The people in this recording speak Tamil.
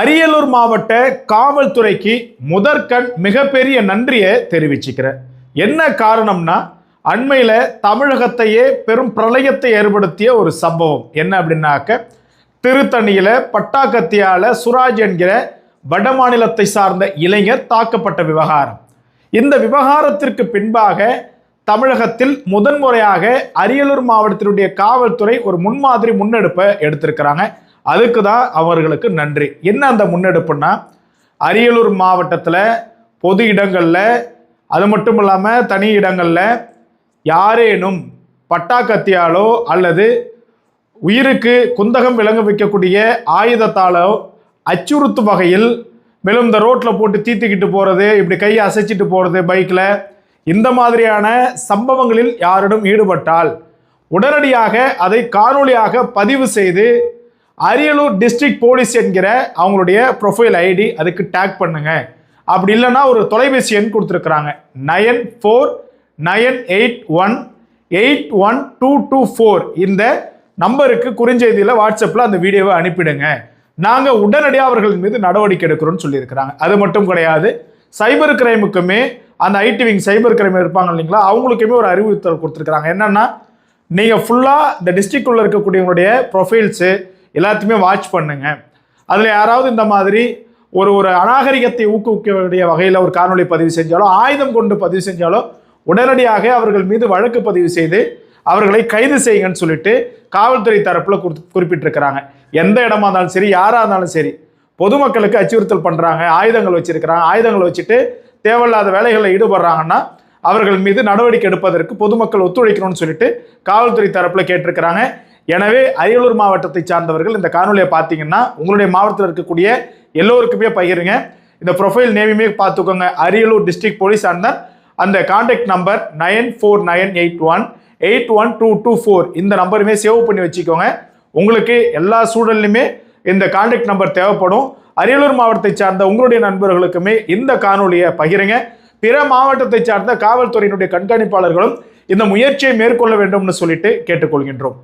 அரியலூர் மாவட்ட காவல்துறைக்கு முதற்கண் மிகப்பெரிய நன்றியை தெரிவிச்சுக்கிறேன். என்ன காரணம்னா அண்மையில் தமிழகத்தையே பெரும் பிரளயத்தை ஏற்படுத்திய ஒரு சம்பவம். என்ன அப்படின்னாக்க திருத்தணியில் பட்டாக்கத்தியால சுராஜ் என்கிற வட மாநிலத்தை சார்ந்த இளைஞர் தாக்கப்பட்ட விவகாரம். இந்த விவகாரத்திற்கு பின்பாக தமிழகத்தில் முதன்முறையாக அரியலூர் மாவட்டத்தினுடைய காவல்துறை ஒரு முன்மாதிரி முன்னெடுப்பை எடுத்திருக்கிறாங்க. அதுக்கு தான் அவர்களுக்கு நன்றி. என்ன அந்த முன்னெடுப்புன்னா அரியலூர் மாவட்டத்தில் பொது இடங்களில் அது மட்டும் இல்லாமல் தனி இடங்களில் யாரேனும் பட்டாக்கத்தியாலோ அல்லது உயிருக்கு குந்தகம் விளங்க வைக்கக்கூடிய ஆயுதத்தாலோ அச்சுறுத்தும் வகையில் மேலும் இந்த ரோட்டில் போட்டு தீத்துக்கிட்டு போகிறது இப்படி கையை அசைச்சிட்டு போகிறது பைக்கில் இந்த மாதிரியான சம்பவங்களில் யாரிடம் ஈடுபட்டால் உடனடியாக அதை காணொளியாக பதிவு செய்து அரியலூர் டிஸ்ட்ரிக்ட் போலீஸ் என்கிற அவங்களுடைய ப்ரொஃபைல் ஐடி அதுக்கு டேக் பண்ணுங்க. அப்படி இல்லைன்னா ஒரு தொலைபேசி எண் கொடுத்துருக்குறாங்க. Nine four nine eight one eight one two two four. இந்த நம்பருக்கு குறுஞ்செய்தியில் வாட்ஸ்அப்பில் அந்த வீடியோவை அனுப்பிடுங்க. நாங்கள் உடனடியாக அவர்கள் மீது நடவடிக்கை எடுக்கிறோம்னு சொல்லியிருக்கிறாங்க. அது மட்டும் கிடையாது. சைபர் கிரைமுக்குமே அந்த ஐடி விங் சைபர் கிரைம் இருப்பாங்க இல்லைங்களா அவங்களுக்குமே ஒரு அறிவுறுத்தல் கொடுத்துருக்குறாங்க. என்னென்னா நீங்கள் ஃபுல்லாக இந்த டிஸ்ட்ரிக்டில் இருக்கக்கூடியவங்களுடைய ப்ரொஃபைல்ஸு எல்லாத்தையுமே வாட்ச் பண்ணுங்க. அதில் யாராவது இந்த மாதிரி ஒரு ஒரு அநாகரிகத்தை ஊக்குவிக்கக்கூடிய வகையில் ஒரு காணொலி பதிவு செஞ்சாலோ ஆயுதம் கொண்டு பதிவு செஞ்சாலோ உடனடியாக அவர்கள் மீது வழக்கு பதிவு செய்து அவர்களை கைது செய்யுங்கன்னு சொல்லிட்டு காவல்துறை தரப்பில் குறிப்பிட்டிருக்கிறாங்க. எந்த இடமா இருந்தாலும் சரி யாராக இருந்தாலும் சரி பொதுமக்களுக்கு அச்சுறுத்தல் பண்ணுறாங்க ஆயுதங்கள் வச்சிருக்கிறாங்க ஆயுதங்கள் வச்சுட்டு தேவையில்லாத வேலைகளில் ஈடுபடுறாங்கன்னா அவர்கள் மீது நடவடிக்கை எடுப்பதற்கு பொதுமக்கள் ஒத்துழைக்கணும்னு சொல்லிட்டு காவல்துறை தரப்பில் கேட்டிருக்கிறாங்க. எனவே அரியலூர் மாவட்டத்தை சார்ந்தவர்கள் இந்த காணொலியை பார்த்தீங்கன்னா உங்களுடைய மாவட்டத்தில் இருக்கக்கூடிய எல்லோருக்குமே பகிருங்க. இந்த ப்ரொஃபைல் நேமையுமே பார்த்துக்கோங்க. அரியலூர் டிஸ்ட்ரிக்ட் போலீஸ் அண்டர் அந்த contact number nine four nine eight one eight one two two four. இந்த நம்பருமே சேவ் பண்ணி வச்சுக்கோங்க. உங்களுக்கு எல்லா சூழல்லையுமே இந்த கான்டாக்ட் நம்பர் தேவைப்படும். அரியலூர் மாவட்டத்தை சார்ந்த உங்களுடைய நண்பர்களுக்குமே இந்த காணொலியை பகிருங்க. பிற மாவட்டத்தை சார்ந்த காவல்துறையினுடைய கண்காணிப்பாளர்களும் இந்த முயற்சியை மேற்கொள்ள வேண்டும்னு சொல்லிட்டு கேட்டுக்கொள்கின்றோம்.